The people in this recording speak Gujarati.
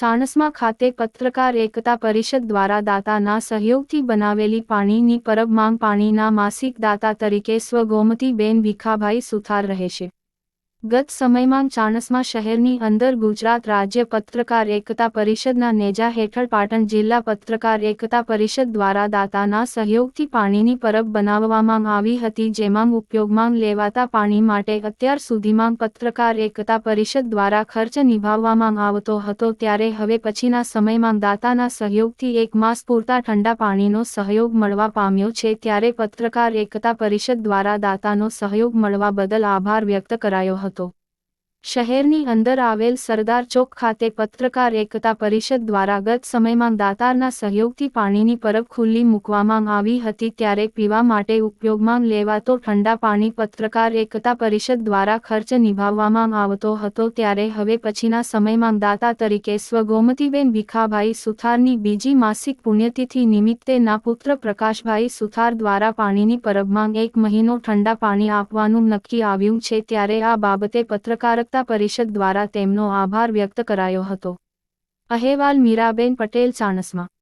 ચાણસ્મા ખાતે પત્રકાર એકતા પરિષદ દ્વારા દાતાના સહયોગથી બનાવેલી પાણીની પરબ માંગ પાણીના માસિક દાતા તરીકે સ્વ ગોમતીબેન ભીખાભાઈ સુથાર રહેશે. ગત સમયમાં ચાણસમા શહેરની અંદર ગુજરાત રાજ્ય પત્રકાર એકતા પરિષદના નેજા હેઠળ પાટણ જિલ્લા પત્રકાર એકતા પરિષદ દ્વારા દાતાના સહયોગથી પાણીની પરબ બનાવવામાં આવી હતી, જેમાં ઉપયોગમાં લેવાતા પાણી માટે અત્યાર સુધીમાં પત્રકાર એકતા પરિષદ દ્વારા ખર્ચ નિભાવવામાં આવતો હતો. ત્યારે હવે પછીના સમયમાં દાતાના સહયોગથી એક માસ પૂરતા ઠંડા પાણીનો સહયોગ મળવા પામ્યો છે. ત્યારે પત્રકાર એકતા પરિષદ દ્વારા દાતાનો સહયોગ મળવા બદલ આભાર વ્યક્ત કરાયો હતો. Anadolu શહેરની અંદર આવેલ સરદાર ચોક ખાતે પત્રકાર એકતા પરિષદ દ્વારા ગત સમયમાં દાતારના સહયોગથી પાણીની પરબ ખુલ્લી મૂકવામાં આવી હતી ત્યારે પીવા માટે ઉપયોગમાં લેવાતો ઠંડા પાણી પત્રકાર એકતા પરિષદ દ્વારા ખર્ચ નિભાવવામાં આવતો હતો ત્યારે હવે પછીના સમયમાં દાતા તરીકે સ્વગોમતીબેન ભીખાભાઈ સુથારની બીજી માસિક પુણ્યતિથિ નિમિત્તે ના પુત્ર પ્રકાશભાઈ સુથાર દ્વારા પાણીની પરબમાં એક મહિનો ઠંડા પાણી આપવાનું નક્કી આવ્યું છે ત્યારે આ બાબતે પત્રકારક એકતા પરિષદ દ્વારા તેમનો આભાર વ્યક્ત કરાયો હતો. અહેવાલ મીરાબેન પટેલ ચાણસ્મા.